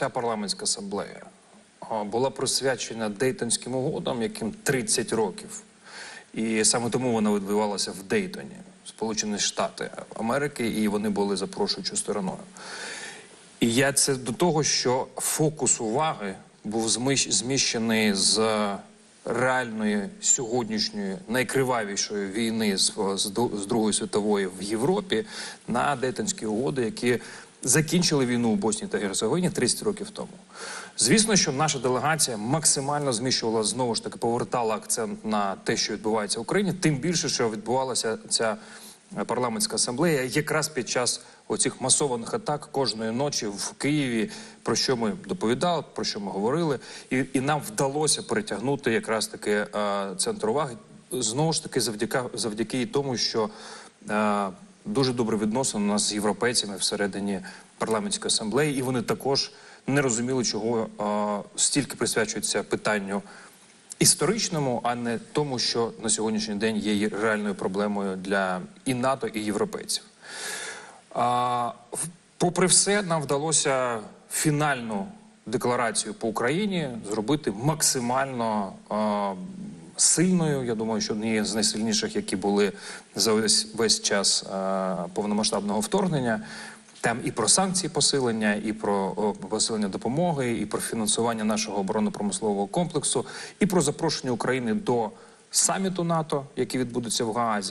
ця парламентська асамблея була присвячена Дейтонським угодам, яким 30 років. І саме тому вона відбувалася в Дейтоні, Сполучені Штати Америки, і вони були запрошуючою стороною. І я це до того, що фокус уваги був зміщений з реальної сьогоднішньої найкривавішої війни з, з, з Другої світової в Європі на Дейтонські угоди, які закінчили війну у Боснії та Герцеговині 30 років тому. Звісно, що наша делегація максимально зміщувала знову ж таки повертала акцент на те, що відбувається в Україні, тим більше, що відбувалася ця парламентська асамблея якраз під час оцих масованих атак кожної ночі в Києві, про що ми доповідали, про що ми говорили, і, і нам вдалося перетягнути якраз таки е, центр уваги. Знову ж таки завдяки завдяки і тому, що е, дуже добре відносини у нас з європейцями всередині парламентської асамблеї, і вони також не розуміли, чого е, стільки присвячується питанню історичному, а не тому, що на сьогоднішній день є реальною проблемою для і НАТО, і європейців. А, попри все, нам вдалося фінальну декларацію по Україні зробити максимально а, сильною. Я думаю, що однією з найсильніших, які були за весь, весь час а, повномасштабного вторгнення. Там і про санкції посилення, і про посилення допомоги, і про фінансування нашого оборонно-промислового комплексу, і про запрошення України до саміту НАТО, який відбудеться в Гаазі.